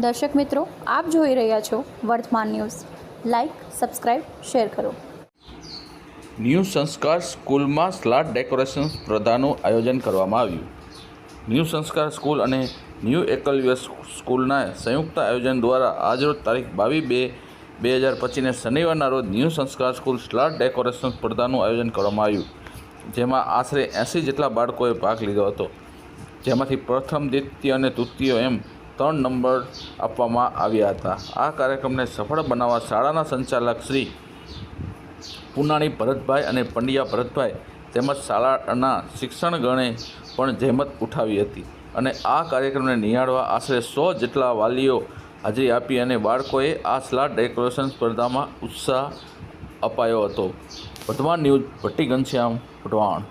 દર્શક મિત્રો, આપ જોઈ રહ્યા છો Vartman news. Like subscribe share કરો. ન્યૂ સંસ્કાર સ્કૂલમાં સ્લાટ ડેકોરેશન સ્પર્ધાનું આયોજન કરવામાં આવ્યું. ન્યૂ સંસ્કાર સ્કૂલ અને ન્યૂ એકલવ્ય સ્કૂલના સંયુક્ત આયોજન દ્વારા આજરોજ તારીખ બાવીસ બે બે હજાર પચીસને શનિવારના રોજ ન્યૂ સંસ્કાર સ્કૂલ સ્લાટ ડેકોરેશન સ્પર્ધાનું આયોજન કરવામાં આવ્યું. જેમાં આશરે એંસી જેટલા બાળકોએ ભાગ લીધો હતો. જેમાંથી પ્રથમ, દ્વિતીય અને તૃતીય એમ ત્રણ નંબર આપવામાં આવ્યા હતા. આ કાર્યક્રમને સફળ બનાવવા શાળાના સંચાલક શ્રી પુનાણી ભરતભાઈ અને પંડ્યા ભરતભાઈ તેમજ શાળાના શિક્ષણગણે પણ જહેમત ઉઠાવી હતી અને આ કાર્યક્રમને નિહાળવા આશરે સો જેટલા વાલીઓ હાજરી આપી અને બાળકોએ આ સ્લાટ ડેકોરેશન સ્પર્ધામાં ઉત્સાહ અપાયો હતો. વર્ધમાન ન્યૂઝ ભટ્ટી ઘનશ્યામ વઢવાણ